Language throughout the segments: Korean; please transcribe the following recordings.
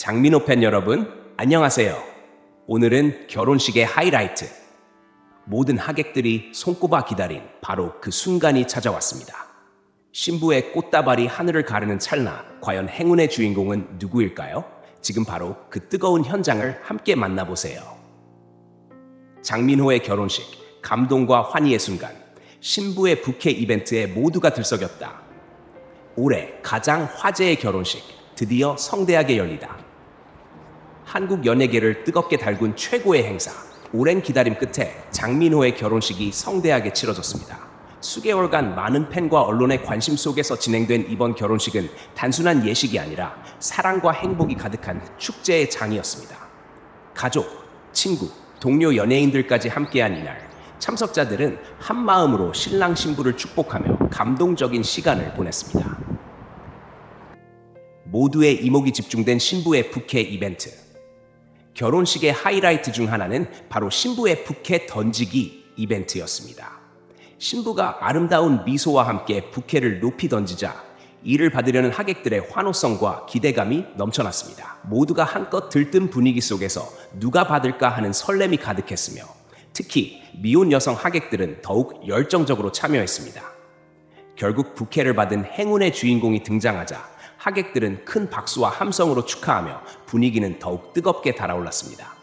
장민호 팬 여러분, 안녕하세요. 오늘은 결혼식의 하이라이트. 모든 하객들이 손꼽아 기다린 바로 그 순간이 찾아왔습니다. 신부의 꽃다발이 하늘을 가르는 찰나, 과연 행운의 주인공은 누구일까요? 지금 바로 그 뜨거운 현장을 함께 만나보세요. 장민호의 결혼식, 감동과 환희의 순간, 신부의 부케 이벤트에 모두가 들썩였다. 올해 가장 화제의 결혼식, 드디어 성대하게 열리다. 한국 연예계를 뜨겁게 달군 최고의 행사. 오랜 기다림 끝에 장민호의 결혼식이 성대하게 치러졌습니다. 수개월간 많은 팬과 언론의 관심 속에서 진행된 이번 결혼식은 단순한 예식이 아니라 사랑과 행복이 가득한 축제의 장이었습니다. 가족, 친구, 동료 연예인들까지 함께한 이날, 참석자들은 한 마음으로 신랑 신부를 축복하며 감동적인 시간을 보냈습니다. 모두의 이목이 집중된 신부의 부케 이벤트. 결혼식의 하이라이트 중 하나는 바로 신부의 부케 던지기 이벤트였습니다. 신부가 아름다운 미소와 함께 부케를 높이 던지자 이를 받으려는 하객들의 환호성과 기대감이 넘쳐났습니다. 모두가 한껏 들뜬 분위기 속에서 누가 받을까 하는 설렘이 가득했으며 특히 미혼 여성 하객들은 더욱 열정적으로 참여했습니다. 결국 부케를 받은 행운의 주인공이 등장하자 하객들은 큰 박수와 함성으로 축하하며 분위기는 더욱 뜨겁게 달아올랐습니다.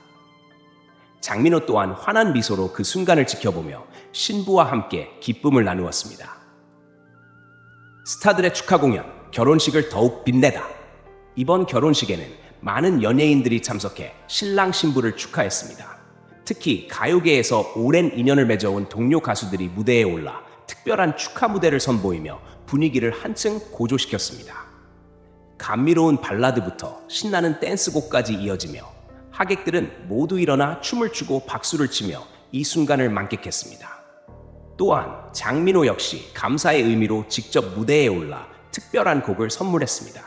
장민호 또한 환한 미소로 그 순간을 지켜보며 신부와 함께 기쁨을 나누었습니다. 스타들의 축하 공연, 결혼식을 더욱 빛내다. 이번 결혼식에는 많은 연예인들이 참석해 신랑 신부를 축하했습니다. 특히 가요계에서 오랜 인연을 맺어온 동료 가수들이 무대에 올라 특별한 축하 무대를 선보이며 분위기를 한층 고조시켰습니다. 감미로운 발라드부터 신나는 댄스곡까지 이어지며 하객들은 모두 일어나 춤을 추고 박수를 치며 이 순간을 만끽했습니다. 또한 장민호 역시 감사의 의미로 직접 무대에 올라 특별한 곡을 선물했습니다.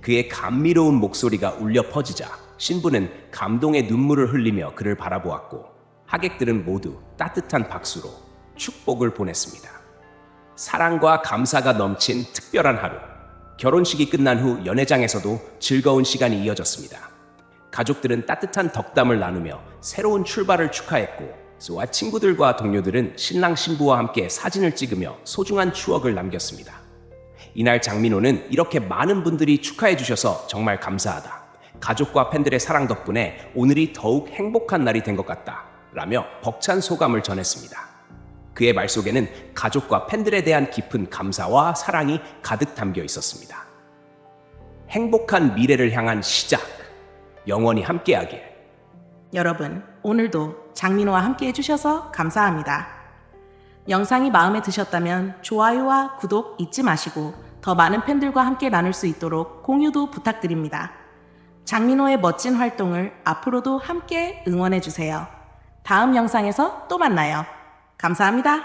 그의 감미로운 목소리가 울려 퍼지자 신부는 감동의 눈물을 흘리며 그를 바라보았고 하객들은 모두 따뜻한 박수로 축복을 보냈습니다. 사랑과 감사가 넘친 특별한 하루. 결혼식이 끝난 후 연회장에서도 즐거운 시간이 이어졌습니다. 가족들은 따뜻한 덕담을 나누며 새로운 출발을 축하했고 소와 친구들과 동료들은 신랑 신부와 함께 사진을 찍으며 소중한 추억을 남겼습니다. 이날 장민호는 이렇게 많은 분들이 축하해 주셔서 정말 감사하다. 가족과 팬들의 사랑 덕분에 오늘이 더욱 행복한 날이 된 것 같다. 라며 벅찬 소감을 전했습니다. 그의 말 속에는 가족과 팬들에 대한 깊은 감사와 사랑이 가득 담겨 있었습니다. 행복한 미래를 향한 시작. 영원히 함께하길. 여러분, 오늘도 장민호와 함께 해주셔서 감사합니다. 영상이 마음에 드셨다면 좋아요와 구독 잊지 마시고 더 많은 팬들과 함께 나눌 수 있도록 공유도 부탁드립니다. 장민호의 멋진 활동을 앞으로도 함께 응원해주세요. 다음 영상에서 또 만나요. 감사합니다.